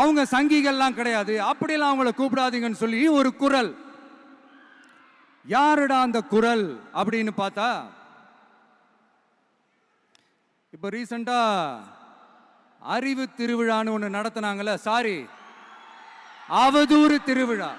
அவங்க சங்கிகள்லாம் கிடையாது. அப்படிலாம் அவங்கள கூப்பிடாதீங்கன்னு சொல்லி ஒரு குரல். யாருடா அந்த குரல் அப்படின்னு பார்த்தா இப்போ ரீசண்டாக அறிவு திருவிழான்னு ஒன்று நடத்தினாங்கல்ல சாரி அவதூறு திருவிழா.